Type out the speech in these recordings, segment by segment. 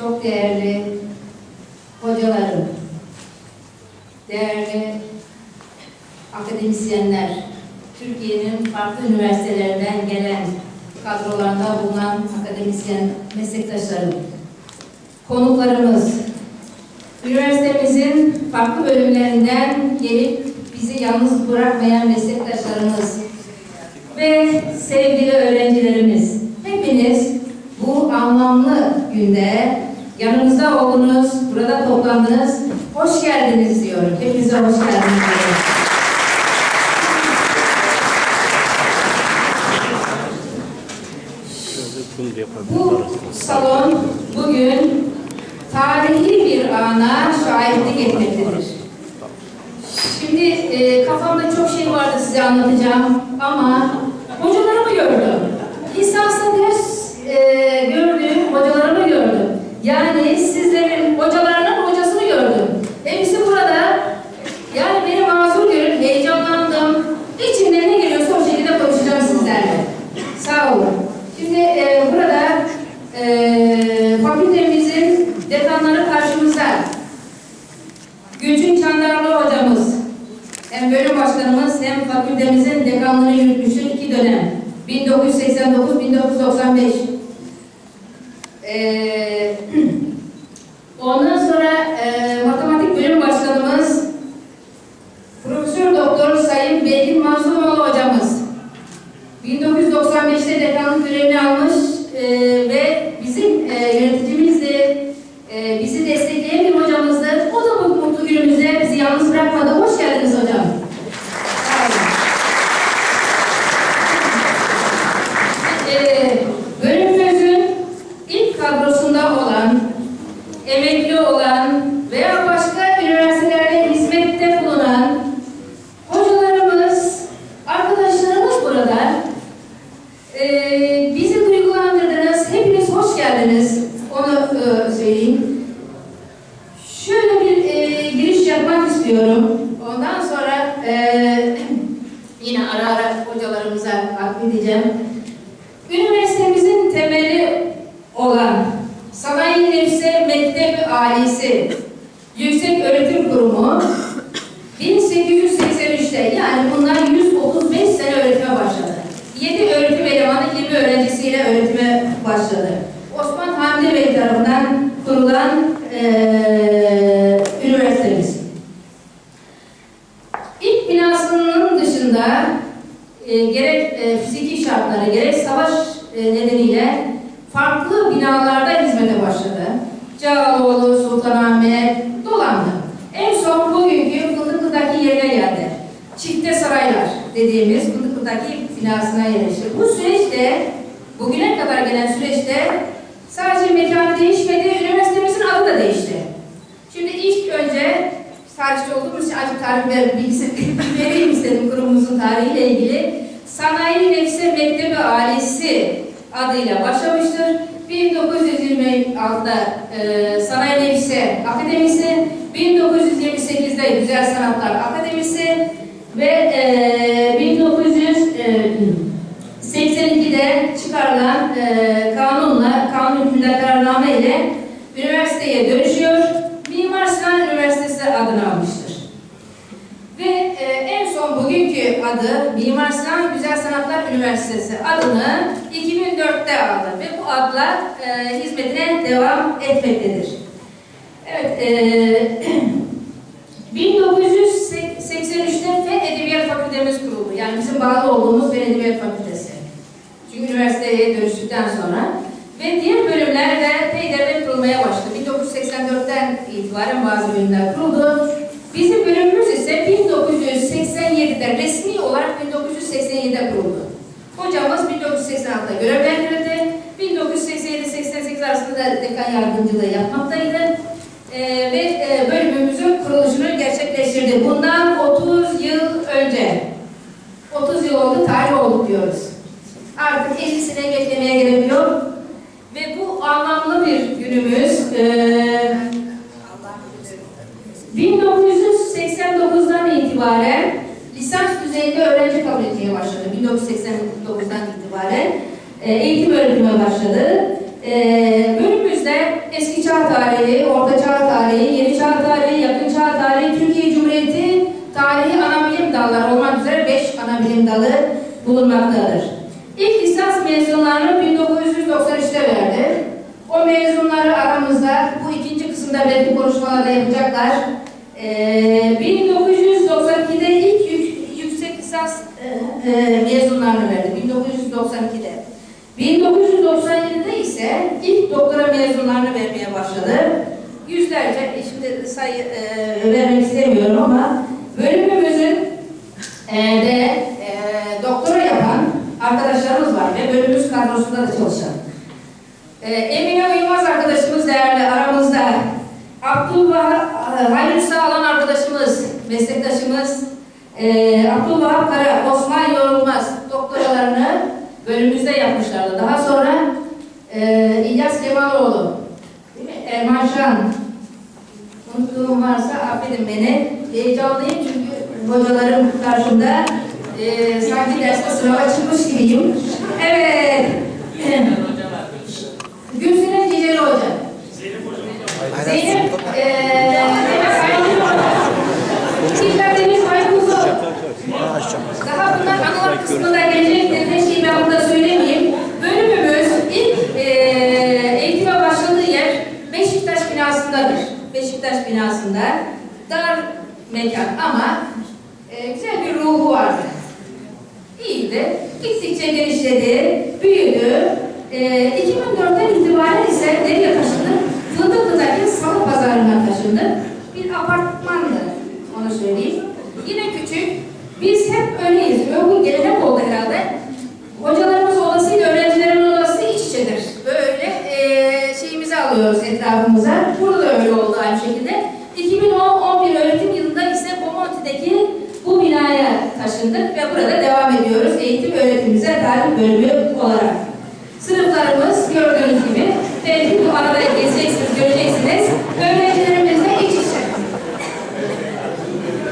çok değerli hocalarım, değerli akademisyenler, Türkiye'nin farklı üniversitelerinden gelen kadrolarında bulunan akademisyen meslektaşlarım, konuklarımız, üniversitemizin farklı bölümlerinden gelip bizi yalnız bırakmayan meslektaşlarımız ve sevgili öğrencilerimiz, hepiniz bu anlamlı günde yanımızda oldunuz, burada toplandınız. Hoş geldiniz diyorum. Hepinize hoş geldiniz diyorum. Bu salon bugün tarihi bir ana şahitlik etmektedir. Şimdi e, kafamda çok şey vardı size anlatacağım ama hocalarımı gördüm. Lisansta ders Yani sizlerin hocalarının hocasını gördüm. Hepsi burada. Yani beni mazur görün, heyecanlandım. İçimden ne geliyorsa o şekilde konuşacağım sizlerle. Sağ olun. Şimdi e, burada e, fakültemizin dekanları karşımızda. Gülçin Çandarlı hocamız, hem bölüm başkanımız hem fakültemizin dekanlığını yürütmüştür iki dönem. 1989-1995. Ee, ondan sonra e, matematik bölüm başkanımız Profesör Doktor Sayın Belgin Mansuroğlu hocamız. 1995'te dekanlık görevini almış e, ve bizim e, yöneticimiz de e, bizi destekleyen bir hocamızdır. O da bu mutlu günümüzde bizi yalnız bırakmadı. Hoş geldiniz hocam. Sağ olun. E, bölümümüzün ilk kadrosunda olan, emekli olan veya başka üniversitelerde hizmette bulunan hocalarımız, arkadaşlarımız burada. Ee, bizi duygulandırdınız. Hepiniz hoş geldiniz. Onu e, söyleyeyim. Şöyle bir e, giriş yapmak istiyorum. Ondan sonra e, yine ara ara hocalarımıza akledeceğim. Üniversitemizin temeli olan Sanayi Nefse Mektebi Ailesi Yüksek Öğretim Kurumu 1883'te yani bundan 135 sene öğretime başladı. 7 öğretim elemanı 20 öğrencisiyle öğretime başladı. Osman Hamdi Bey tarafından kurulan eee üniversitemiz. İlk binasının dışında e, gerek e, fiziki şartları gerek savaş e, nedeniyle farklı binalarda hizmete başladı. Cağaloğlu, Sultanahmet, dolandı. En son bugünkü Fındıklı'daki yerine geldi. Çifte Saraylar dediğimiz Fındıklı'daki binasına yerleşti. Bu süreçte, bugüne kadar gelen süreçte sadece mekanı değişmedi, üniversitemizin adı da değişti. Şimdi ilk önce tarihçi olduğumuz için azıcık tarih ver, bilgisi vereyim istedim kurumumuzun tarihiyle ilgili. Sanayi Nefse Mektebi Ailesi adıyla başlamıştır. 1926'da e, Sanayi Nefse Akademisi, 1928'de Güzel Sanatlar Akademisi ve e, 1982'de çıkarılan e, kanunla, kanun hükmünde kararname ile üniversiteye dönüşüyor. Mimar Sinan Üniversitesi adını almıştır. Ve e, en son bugünkü adı Mimar Sinan Güzel Sanatlar Üniversitesi adını 2004'te aldı ve bu adla e, hizmetine devam etmektedir. Evet, e, 1983'te Fen Fakültemiz kuruldu. Yani bizim bağlı olduğumuz Fen Edebiyat Fakültesi. Çünkü üniversiteye dönüştükten sonra ve diğer bölümler de peyderpey kurulmaya başladı. 1984'ten itibaren bazı bölümler kuruldu. Bizim bölümümüz ise 1987'de resmi olarak 1987'de kuruldu. Hocamız 1986'da görevlendirildi. 1987-88 arasında da dekan yardımcılığı yapmaktaydı. Ee, ve e, bölümümüzün kuruluşunu gerçekleştirdi. Bundan 30 yıl önce. 30 yıl oldu, tarih olduk diyoruz. Artık 50'sine beklemeye gerek yok. Ve bu anlamlı bir günümüz. Ee, 1989'dan itibaren lisans düzeyinde öğrenci kabul etmeye başladı. 1989'dan itibaren e, eğitim öğretime başladı. E, bölümümüzde eski çağ tarihi, orta çağ tarihi, yeni çağ tarihi, yakın çağ tarihi, Türkiye Cumhuriyeti tarihi ana bilim dalları olmak üzere 5 ana bilim dalı bulunmaktadır. İlk lisans mezunlarını 1993'te verdi. O mezunları aramızda bu ikinci kısımda belki konuşmalarda yapacaklar. Ee, 1992'de ilk yük- yüksek lisans e, e, mezunlarını verdi. 1992'de. 1997'de ise ilk doktora mezunlarını vermeye başladı. Yüzlerce, e, şimdi sayı e, vermek istemiyorum ama bölümümüzün e, de arkadaşlarımız var ve bölümümüz kadrosunda da çalışan. E, Emine Uymaz arkadaşımız değerli aramızda. Abdülvahap e, Hayri Sağlam arkadaşımız, meslektaşımız e, Abdülvahap Kara, Osman Yorulmaz doktoralarını bölümümüzde yapmışlardı. Daha sonra e, İlyas Kemaloğlu, değil mi? Erman Şan, unuttuğum varsa affedin beni. Heyecanlıyım çünkü hocalarım karşımda Sabe, dessas normas nos tipo criam büyüdü. Ee, 2004'ten itibaren ise nereye taşındı? Fındıklı'daki salı pazarına taşındı. Bir apartmandı, onu söyleyeyim. Yine küçük. Biz hep öyleyiz. Bu gelenek oldu herhalde. Hocalarımız odasıyla öğrencilerimin odası iç içedir. Böyle ee, şeyimizi alıyoruz etrafımıza. Burada da öyle oldu aynı şekilde. 2010-11 öğretim yılında ise Bomonti'deki bu binaya taşındık ve burada devam ediyoruz eğitim öğretimimize tarih bölümü olarak. Sınıflarımız gördüğünüz gibi belki bu arada gezeceksiniz, göreceksiniz. Öğrencilerimizle iç içe.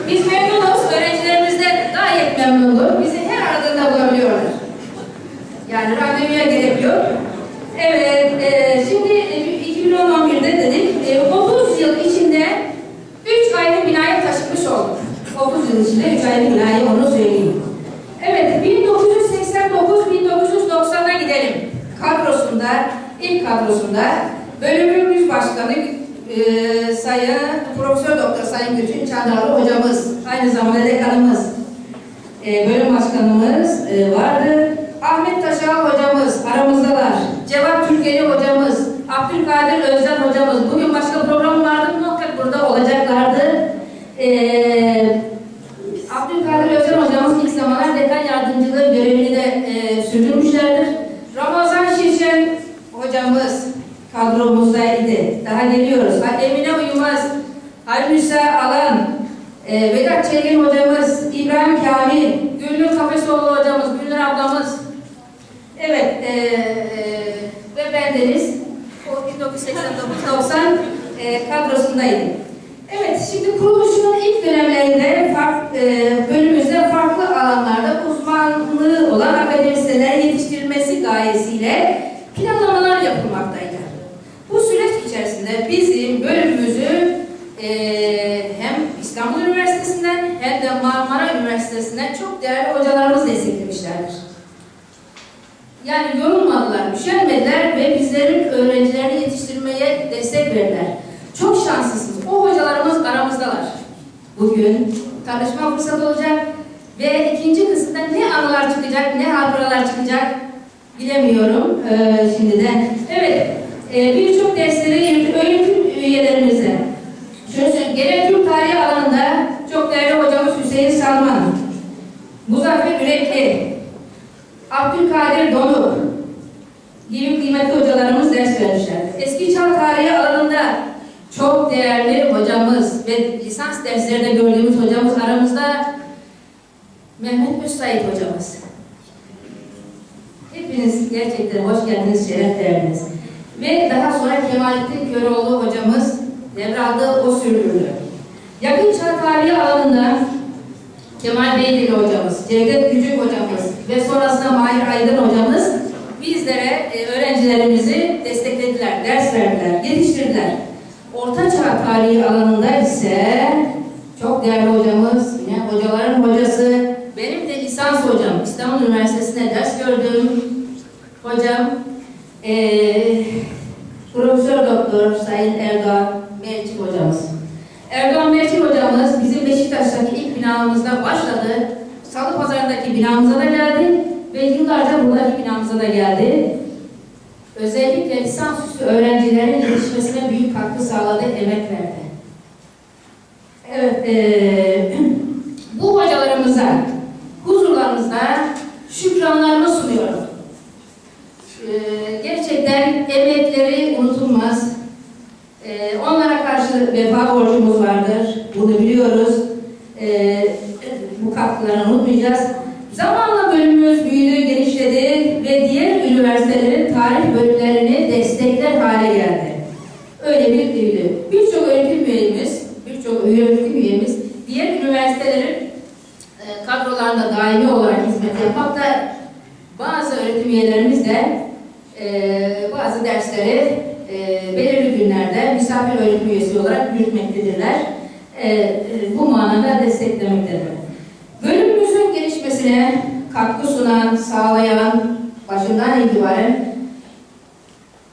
Biz memnunuz, öğrencilerimiz de gayet memnundur. Bizi her aradığında bulabiliyorlar. Yani randevuya gerek yok. Evet, e, şimdi e, 2011'de dedik, e, 30 yıl içinde 3 ayrı binaya taşınmış olduk. 30 yıl içinde 3 ayrı binaya onu söyleyeyim. Evet, 1989-1990'a gidelim. Kadrosunda, ilk kadrosunda bölümümüz başkanı e, Sayın Profesör Doktor Sayın Gülçin Çandarlı hocamız, aynı zamanda dekanımız, e, bölüm başkanımız e, vardı. Ahmet Taşal hocamız aramızdalar. Cevat Türkeli hocamız, Abdülkadir Özden hocamız. Bugün başka program vardı muhakkak burada olacaklardı. E, Abdülkadir Özden hocamız ilk zamanlar dekan yardımcılığı görevini de e, sürdürmüşlerdir. Ramazan hocamız kadromuzdaydı. Daha geliyoruz. Ha, Emine Uyumaz, Halbusa Alan, e, Vedat Çelik hocamız, İbrahim Kamil, Gülnur Kafesoğlu hocamız, Gülnur ablamız. Evet, e, e, ve bendeniz o 1989-90 e, kadrosundaydı. Evet, şimdi kuruluşun ilk dönemlerinde fark, e, bölümümüzde farklı alanlarda uzmanlığı olan akademisyenler yetiştirilmesi gayesiyle planlamalar yapılmaktaydı. Bu süreç içerisinde bizim bölümümüzü e, hem İstanbul Üniversitesi'nden hem de Marmara Üniversitesi'nden çok değerli hocalarımız desteklemişlerdir. Yani yorulmadılar, üşenmediler ve bizlerin öğrencilerini yetiştirmeye destek verdiler. Çok şanslısınız. O hocalarımız aramızdalar. Bugün tanışma fırsatı olacak ve ikinci kısımda ne anılar çıkacak, ne hatıralar çıkacak bilemiyorum ee, şimdiden. Evet, e, birçok dersleri öğretim üyelerimize, şöyle söyleyeyim, genel Türk tarihi alanında çok değerli hocamız Hüseyin Salman, Muzaffer Ürekli, Abdülkadir Donuk gibi kıymetli hocalarımız ders vermişler. Eski çağ tarihi alanında çok değerli hocamız ve lisans derslerinde gördüğümüz hocamız aramızda Mehmet Müsait hocamız. Hepiniz gerçekten hoş geldiniz, şeref verdiniz. Ve daha sonra Kemalettin Köroğlu hocamız devraldı, o sürdürdü. Yakın çağ tarihi alanında Kemal Beydili hocamız, Cevdet Küçük hocamız ve sonrasında Mahir Aydın hocamız bizlere, e, öğrencilerimizi desteklediler, ders verdiler, geliştirdiler. İnşaat tarihi alanında ise çok değerli hocamız, yine hocaların hocası, benim de lisans hocam, İstanbul Üniversitesi'nde ders gördüğüm hocam, eee Profesör Doktor Sayın Erdoğan Melçik hocamız. Erdoğan Melçik hocamız bizim Beşiktaş'taki ilk binamızda başladı. Salı Pazarı'ndaki binamıza da geldi ve yıllarca buradaki binamıza da geldi. Özellikle lisansüstü öğrencilerin yetişmesine büyük katkı sağladı, emek verdi. Evet, eee, bu hocalarımıza huzurlarınızda şükranlarımı karşı vefa borcumuz vardır. Bunu biliyoruz. Eee, bu katkılarını unutmayacağız. Zamanla bölümümüz büyüdü, genişledi ve diğer üniversitelerin tarih bölümlerini destekler hale geldi. Öyle bir büyüdü. Birçok öğretim üyemiz, birçok öğretim üyemiz diğer üniversitelerin e, kadrolarında daimi olarak hizmet yapmakta. Bazı öğretim üyelerimiz de e, bazı dersleri e, misafir öğretim üyesi olarak yürütmektedirler. E, e, bu manada desteklemektedirler. Bölümümüzün gelişmesine katkı sunan, sağlayan başından itibaren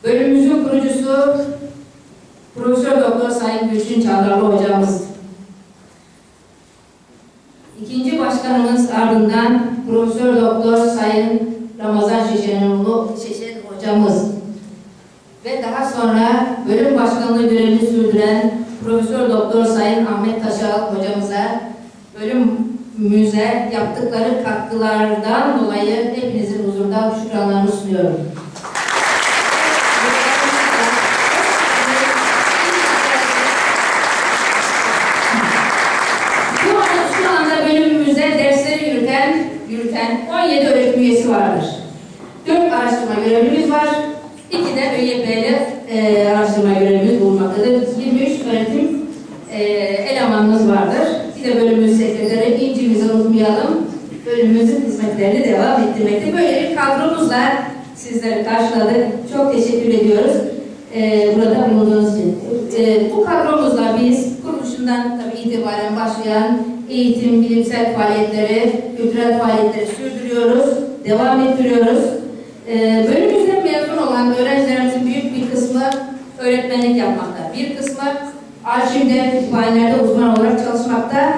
bölümümüzün kurucusu Profesör Doktor Sayın Gülçin Çağlarlı hocamız. İkinci başkanımız ardından Profesör Doktor Sayın Ramazan Şişenoğlu Şişen hocamız. Sonra bölüm başkanlığı görevini sürdüren Profesör Doktor Sayın Ahmet Taşal hocamıza bölümümüze yaptıkları katkılardan dolayı hepinizin huzurunda şükranlarımı sunuyorum. Şu anda, şu anda bölümümüzde dersleri yürüten, yürüten 17 öğretim üyesi vardır. 4 araştırma görevlimiz var. 2 de ÖYP'li araştırma görevimiz bulunmaktadır. 23 öğretim e, elemanımız vardır. Bir de bölümümüz sekreteri incimizi unutmayalım. Bölümümüzün hizmetlerini devam ettirmekte. Böyle bir kadromuzla sizleri karşıladık. Çok teşekkür ediyoruz. e, burada bulunduğunuz için. E, bu kadromuzla biz kuruluşundan tabii itibaren başlayan eğitim, bilimsel faaliyetleri, kültürel faaliyetleri sürdürüyoruz, devam ettiriyoruz. E, bölümümüzden mezun olan öğrencilerimizin büyük bir kısmı öğretmenlik yapmakta. Bir kısmı arşivde, kütüphanelerde uzman olarak çalışmakta.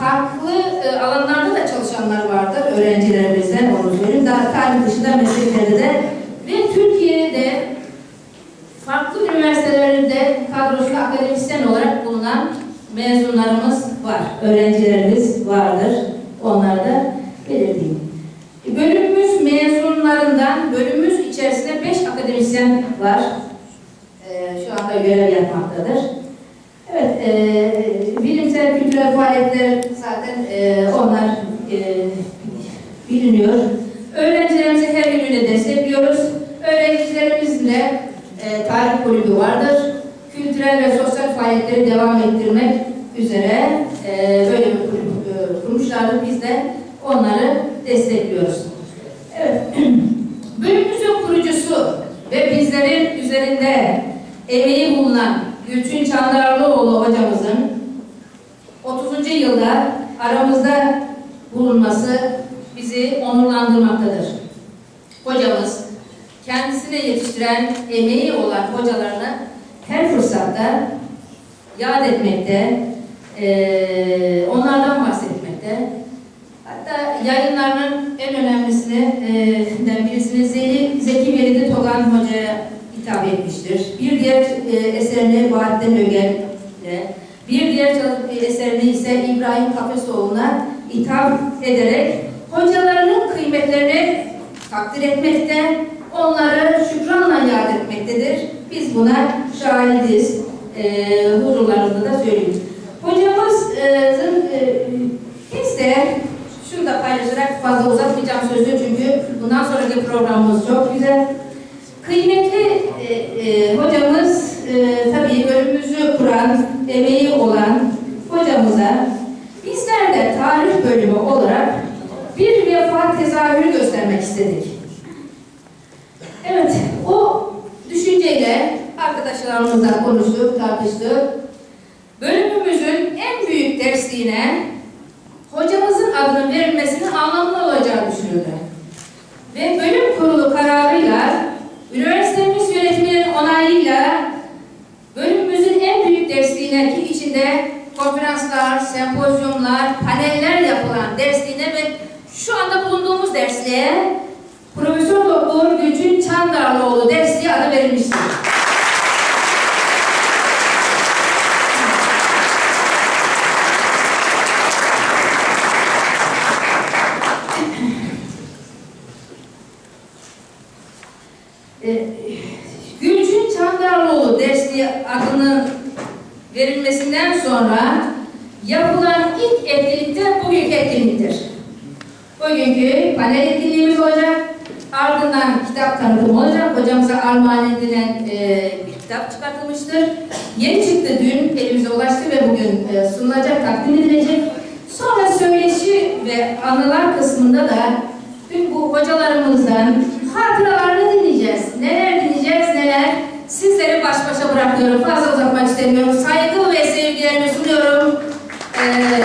Farklı e, alanlarda da çalışanlar vardır öğrencilerimizden onu söyleyeyim. Daha tarih dışında mesleklerde de ve Türkiye'de farklı üniversitelerinde kadrosunda akademisyen olarak bulunan mezunlarımız var, öğrencilerimiz vardır. Onları da belirteyim. Bölümümüz mezunlarından, bölümümüz içerisinde 5 akademisyen var. Anda görev yapmaktadır. Evet, e, bilimsel kültürel faaliyetler zaten e, onlar e, biliniyor. Öğrencilerimizi her yönüyle destekliyoruz. Öğrencilerimizle e, tarih kulübü vardır. Kültürel ve sosyal faaliyetleri devam ettirmek üzere e, böyle bir kulüp e, kurmuşlardır. Biz de onları destekliyoruz. Evet. Bölümümüzün kurucusu ve bizlerin üzerinde emeği Gülçin Çandarlıoğlu hocamızın 30. yılda aramızda bulunması bizi onurlandırmaktadır. Hocamız kendisine yetiştiren emeği olan hocalarını her fırsatta yad etmekte, eee, onlardan bahsetmekte. Hatta yayınlarının en önemlisinden birisini Zeki, Velidi Togan Hoca'ya hitap etmiştir. Bir diğer e, eserini Bahattin Ögel'le, bir diğer çalı- eserini ise İbrahim Kafesoğlu'na hitap ederek hocalarının kıymetlerini takdir etmekte, onları şükranla yad etmektedir. Biz buna şahidiz. E, huzurlarında da söyleyeyim. Hocamızın e, biz de şunu da paylaşarak fazla uzatmayacağım sözü çünkü bundan sonraki programımız çok güzel. Kıymetli e, e, hocamız e, tabii bölümümüzü kuran, emeği olan hocamıza bizler de tarih bölümü olarak bir vefa tezahürü göstermek istedik. Evet, o düşünceyle arkadaşlar arkadaşlarımızla konuştuk, tartıştık. Bölümümüzün en büyük dersliğine hocamızın adının verilmesinin anlamlı olacağı düşünüldü. Ve bölüm kurulu kararıyla üniversitemiz yönetiminin onayıyla bölümümüzün en büyük dersliğine ki içinde konferanslar, sempozyumlar, paneller yapılan dersliğine ve şu anda bulunduğumuz dersliğe Profesör Doktor Gülçin Çandarlıoğlu dersliği adı verilmiştir. Ee, Gülçin Çandarlıoğlu dersliği adının verilmesinden sonra yapılan ilk etkinlik de bugünkü etkinliktir. Bugünkü panel etkinliğimiz olacak. Ardından kitap tanıtımı olacak. Hocamıza edilen e, bir kitap çıkartılmıştır. Yeni çıktı dün elimize ulaştı ve bugün e, sunulacak, takdim edilecek. Sonra söyleşi ve anılar kısmında da dün bu hocalarımızdan hatıralarını dinleyeceğiz. Neler dinleyeceğiz, neler. Sizleri baş başa bırakıyorum. Fazla uzatmak istemiyorum. Saygı ve sevgilerimi sunuyorum. Ee,